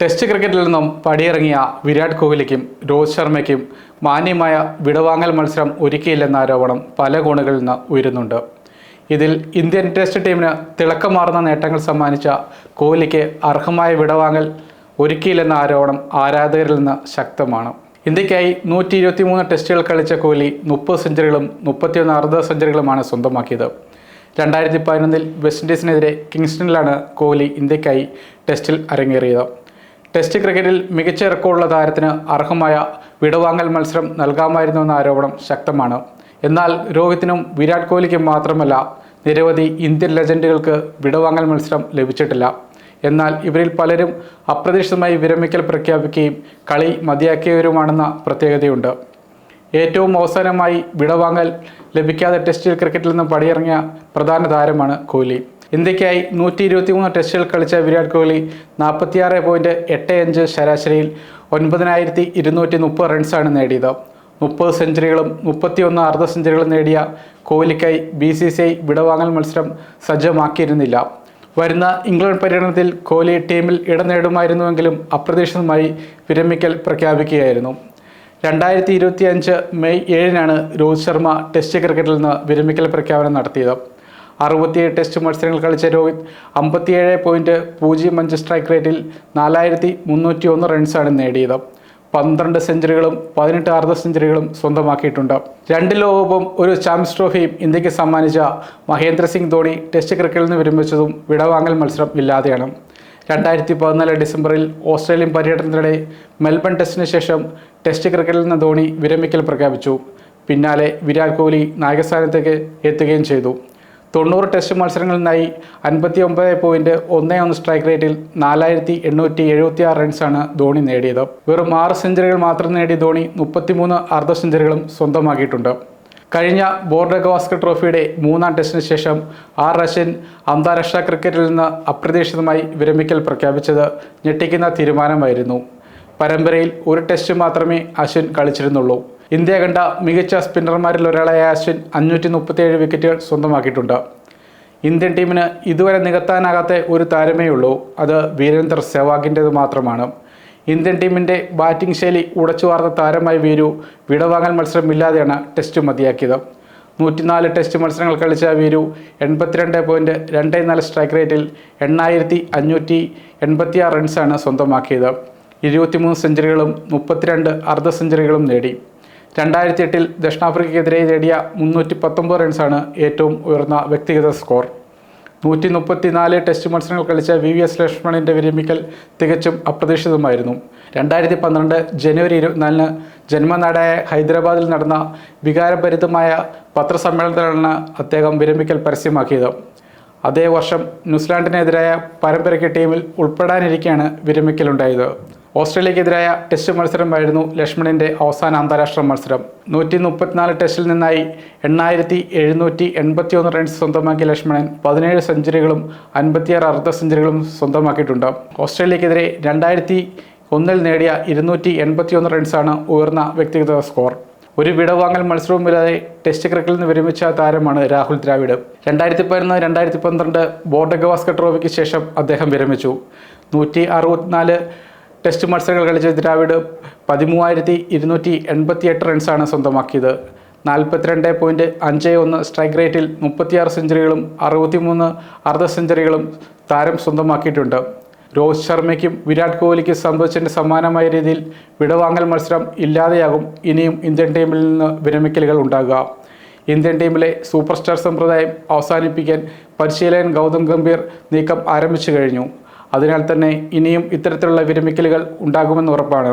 Test ക്രിക്കറ്റിൽ നിന്നും പടിയിറങ്ങിയ വിരാട് കോഹ്ലിക്കും രോഹിത് ശർമ്മയ്ക്കും മാന്യമായ വിടവാങ്ങൽ മത്സരം ഒരുക്കിയില്ലെന്ന ആരോപണം പല കോണുകളിൽ നിന്ന് ഉയരുന്നുണ്ട്. ഇതിൽ ഇന്ത്യൻ ടെസ്റ്റ് ടീമിന് തിളക്കമാർന്ന നേട്ടങ്ങൾ സമ്മാനിച്ച കോഹ്ലിക്ക് അർഹമായ വിടവാങ്ങൽ ഒരുക്കിയില്ലെന്ന ആരോപണം ആരാധകരിൽ നിന്ന് ശക്തമാണ്. ഇന്ത്യക്കായി നൂറ്റി ഇരുപത്തി മൂന്ന് ടെസ്റ്റുകൾ കളിച്ച കോഹ്ലി മുപ്പത് സെഞ്ചുറികളും മുപ്പത്തിയൊന്ന് അർദ്ധ സെഞ്ചുറികളുമാണ് സ്വന്തമാക്കിയത്. രണ്ടായിരത്തി പതിനൊന്നിൽ വെസ്റ്റ് ഇൻഡീസിനെതിരെ കിങ്സ്റ്റണിലാണ് കോഹ്ലി ഇന്ത്യക്കായി ടെസ്റ്റിൽ അരങ്ങേറിയത്. ടെസ്റ്റ് ക്രിക്കറ്റിൽ മികച്ച റെക്കോർഡുള്ള താരത്തിന് അർഹമായ വിടവാങ്ങൽ മത്സരം നൽകാമായിരുന്നുവെന്ന ആരോപണം ശക്തമാണ്. എന്നാൽ രോഹിത്തിനും വിരാട് കോഹ്ലിക്കും മാത്രമല്ല നിരവധി ഇന്ത്യൻ ലെജൻഡുകൾക്ക് വിടവാങ്ങൽ മത്സരം ലഭിച്ചിട്ടില്ല. എന്നാൽ ഇവരിൽ പലരും അപ്രതീക്ഷിതമായി വിരമിക്കൽ പ്രഖ്യാപിക്കുകയും കളി മതിയാക്കിയവരുമാണെന്ന പ്രത്യേകതയുണ്ട്. ഏറ്റവും അവസാനമായി വിടവാങ്ങൽ ലഭിക്കാതെ ടെസ്റ്റ് ക്രിക്കറ്റിൽ നിന്ന് പടിയിറങ്ങിയ പ്രധാന താരമാണ് കോഹ്ലി. ഇന്ത്യക്കായി നൂറ്റി ഇരുപത്തി മൂന്ന് ടെസ്റ്റുകൾ കളിച്ച വിരാട് കോഹ്ലി നാൽപ്പത്തിയാറ് പോയിന്റ് എട്ട് അഞ്ച് ശരാശരിയിൽ ഒൻപതിനായിരത്തി ഇരുന്നൂറ്റി മുപ്പത് റൺസാണ് നേടിയത്. മുപ്പത് സെഞ്ചുറികളും മുപ്പത്തിയൊന്ന് അർദ്ധ സെഞ്ചുറികളും നേടിയ കോഹ്ലിക്കായി ബി സി സി ഐ വിടവാങ്ങൽ മത്സരം സജ്ജമാക്കിയിരുന്നില്ല. വരുന്ന ഇംഗ്ലണ്ട് പര്യടനത്തിൽ കോഹ്ലി ടീമിൽ ഇടം നേടുമായിരുന്നുവെങ്കിലും അപ്രതീക്ഷിതമായി വിരമിക്കൽ പ്രഖ്യാപിക്കുകയായിരുന്നു. രണ്ടായിരത്തി ഇരുപത്തി അഞ്ച് മെയ് ഏഴിനാണ് രോഹിത് ശർമ്മ ടെസ്റ്റ് ക്രിക്കറ്റിൽ നിന്ന് വിരമിക്കൽ പ്രഖ്യാപനം നടത്തിയത്. അറുപത്തിയേഴ് ടെസ്റ്റ് മത്സരങ്ങൾ കളിച്ച രോഹിത് അമ്പത്തിയേഴ് പോയിന്റ് പൂജ്യം അഞ്ച് സ്ട്രൈക്ക് റേറ്റിൽ നാലായിരത്തി മുന്നൂറ്റി ഒന്ന് റൺസാണ് നേടിയത്. പന്ത്രണ്ട് സെഞ്ചുറികളും പതിനെട്ട് അർദ്ധ സെഞ്ചുറികളും സ്വന്തമാക്കിയിട്ടുണ്ട്. രണ്ട് ലോകകപ്പും ഒരു ചാമ്പ്യൻസ് ട്രോഫിയും ഇന്ത്യയ്ക്ക് സമ്മാനിച്ച മഹേന്ദ്ര സിംഗ് ധോണി ടെസ്റ്റ് ക്രിക്കറ്റിൽ നിന്ന് വിരമിച്ചതും വിടവാങ്ങൽ മത്സരം ഇല്ലാതെയാണ്. രണ്ടായിരത്തി പതിനാല് ഡിസംബറിൽ ഓസ്ട്രേലിയൻ പര്യടനത്തിനിടെ മെൽബൺ ടെസ്റ്റിന് ശേഷം ടെസ്റ്റ് ക്രിക്കറ്റിൽ നിന്ന് ധോണി വിരമിക്കൽ പ്രഖ്യാപിച്ചു. പിന്നാലെ വിരാട് കോഹ്ലി നായകസ്ഥാനത്തേക്ക് എത്തുകയും ചെയ്തു. തൊണ്ണൂറ് ടെസ്റ്റ് മത്സരങ്ങളിലായി അൻപത്തി ഒമ്പത് പോയിന്റ് ഒന്ന് ഒന്ന് സ്ട്രൈക്ക് റേറ്റിൽ നാലായിരത്തി എണ്ണൂറ്റി എഴുപത്തി ആറ് റൺസാണ് ധോണി നേടിയത്. വെറും ആറ് സെഞ്ചുറികൾ മാത്രം നേടിയ ധോണി മുപ്പത്തിമൂന്ന് അർദ്ധ സെഞ്ചുറികളും സ്വന്തമാക്കിയിട്ടുണ്ട്. കഴിഞ്ഞ ബോർഡർ ഗവാസ്കർ ട്രോഫിയുടെ മൂന്നാം ടെസ്റ്റിന് ശേഷം ആർ റഷ്യൻ അന്താരാഷ്ട്ര ക്രിക്കറ്റിൽ നിന്ന് അപ്രതീക്ഷിതമായി വിരമിക്കൽ പ്രഖ്യാപിച്ചത് ഞെട്ടിക്കുന്ന തീരുമാനമായിരുന്നു. പരമ്പരയിൽ ഒരു ടെസ്റ്റ് മാത്രമേ അശ്വിൻ കളിച്ചിരുന്നുള്ളൂ. ഇന്ത്യ കണ്ട മികച്ച സ്പിന്നർമാരിൽ ഒരാളായ അശ്വിൻ അഞ്ഞൂറ്റി മുപ്പത്തിയേഴ് വിക്കറ്റുകൾ സ്വന്തമാക്കിയിട്ടുണ്ട്. ഇന്ത്യൻ ടീമിന് ഇതുവരെ നികത്താനാകാത്ത ഒരു താരമേ ഉള്ളൂ. അത് വീരേന്ദർ സെവാഗിന്റേത് മാത്രമാണ്. ഇന്ത്യൻ ടീമിന്റെ ബാറ്റിംഗ് ശൈലി ഉടച്ചു വാർത്ത താരമായി വീരു വിടവാങ്ങൽ മത്സരമില്ലാതെയാണ് ടെസ്റ്റ് മതിയാക്കിയത്. നൂറ്റിനാല് ടെസ്റ്റ് മത്സരങ്ങൾ കളിച്ച വീരു എൺപത്തിരണ്ട് പോയിന്റ് രണ്ട് നാല് സ്ട്രൈക്ക് റേറ്റിൽ എണ്ണായിരത്തി അഞ്ഞൂറ്റി എൺപത്തിയാറ് റൺസാണ് സ്വന്തമാക്കിയത്. ഇരുപത്തിമൂന്ന് സെഞ്ചുറികളും മുപ്പത്തിരണ്ട് അർദ്ധ സെഞ്ചുറികളും നേടി. രണ്ടായിരത്തി എട്ടിൽ ദക്ഷിണാഫ്രിക്കയ്ക്കെതിരെ നേടിയ മുന്നൂറ്റി പത്തൊമ്പത് റൺസാണ് ഏറ്റവും ഉയർന്ന വ്യക്തിഗത സ്കോർ. നൂറ്റി മുപ്പത്തിനാല് ടെസ്റ്റ് മത്സരങ്ങൾ കളിച്ച വി വി എസ് ലക്ഷ്മണിന്റെ വിരമിക്കൽ തികച്ചും അപ്രതീക്ഷിതമായിരുന്നു. രണ്ടായിരത്തി പന്ത്രണ്ട് ജനുവരി ഇരുപത്തിനാലിന് ജന്മനാടായ ഹൈദരാബാദിൽ നടന്ന വികാരഭരിതമായ പത്രസമ്മേളനത്തിലാണ് അദ്ദേഹം വിരമിക്കൽ പരസ്യമാക്കിയത്. അതേ വർഷം ന്യൂസിലാൻഡിനെതിരായ പരമ്പരയ്ക്ക് ടീമിൽ ഉൾപ്പെടാനിരിക്കെയാണ് വിരമിക്കലുണ്ടായത്. ഓസ്ട്രേലിയക്കെതിരായ ടെസ്റ്റ് മത്സരമായിരുന്നു ലക്ഷ്മണിന്റെ അവസാന അന്താരാഷ്ട്ര മത്സരം. നൂറ്റി മുപ്പത്തിനാല് ടെസ്റ്റിൽ നിന്നായി എണ്ണായിരത്തി എഴുന്നൂറ്റി എൺപത്തി ഒന്ന് റൺസ് സ്വന്തമാക്കിയ ലക്ഷ്മണൻ പതിനേഴ് സെഞ്ചുറികളും അൻപത്തിയാറ് അർദ്ധ സെഞ്ചുറികളും സ്വന്തമാക്കിയിട്ടുണ്ട്. ഓസ്ട്രേലിയക്കെതിരെ രണ്ടായിരത്തി ഒന്നിൽ നേടിയ ഇരുന്നൂറ്റി എൺപത്തി ഒന്ന് റൺസാണ് ഉയർന്ന വ്യക്തിഗത സ്കോർ ഒരു വിടവാങ്ങൽ മത്സരവുമില്ലാതെ ടെസ്റ്റ് ക്രിക്കറ്റിൽ നിന്ന് വിരമിച്ച താരമാണ് രാഹുൽ ദ്രാവിഡ്. രണ്ടായിരത്തി പതിനൊന്ന് രണ്ടായിരത്തി പന്ത്രണ്ട് ബോർഡ് ഗവാസ്കർ ട്രോഫിക്ക് ശേഷം അദ്ദേഹം വിരമിച്ചു. നൂറ്റി അറുപത്തിനാല് ടെസ്റ്റ് മത്സരങ്ങൾ കളിച്ച ദ്രാവിഡ് പതിമൂവായിരത്തി ഇരുന്നൂറ്റി എൺപത്തി എട്ട് റൺസാണ് സ്വന്തമാക്കിയത്. നാൽപ്പത്തിരണ്ട് പോയിന്റ് അഞ്ച് ഒന്ന് സ്ട്രൈക്ക് റേറ്റിൽ മുപ്പത്തിയാറ് സെഞ്ചുറികളും അറുപത്തിമൂന്ന് അർദ്ധ സെഞ്ചുറികളും താരം സ്വന്തമാക്കിയിട്ടുണ്ട്. രോഹിത് ശർമ്മയ്ക്കും വിരാട് കോഹ്ലിക്കും സംഭവിച്ചതിന് സമാനമായ രീതിയിൽ വിടവാങ്ങൽ മത്സരം ഇല്ലാതെയാകും ഇനിയും ഇന്ത്യൻ ടീമിൽ നിന്ന് വിരമിക്കലുകൾ ഉണ്ടാകുക. ഇന്ത്യൻ ടീമിലെ സൂപ്പർ സ്റ്റാർ സമ്പ്രദായം അവസാനിപ്പിക്കാൻ പരിശീലകൻ ഗൗതം ഗംഭീർ നീക്കം ആരംഭിച്ചു കഴിഞ്ഞു. അതിനാൽ തന്നെ ഇനിയും ഇത്തരത്തിലുള്ള വിരമിക്കലുകൾ ഉണ്ടാകുമെന്ന് ഉറപ്പാണ്.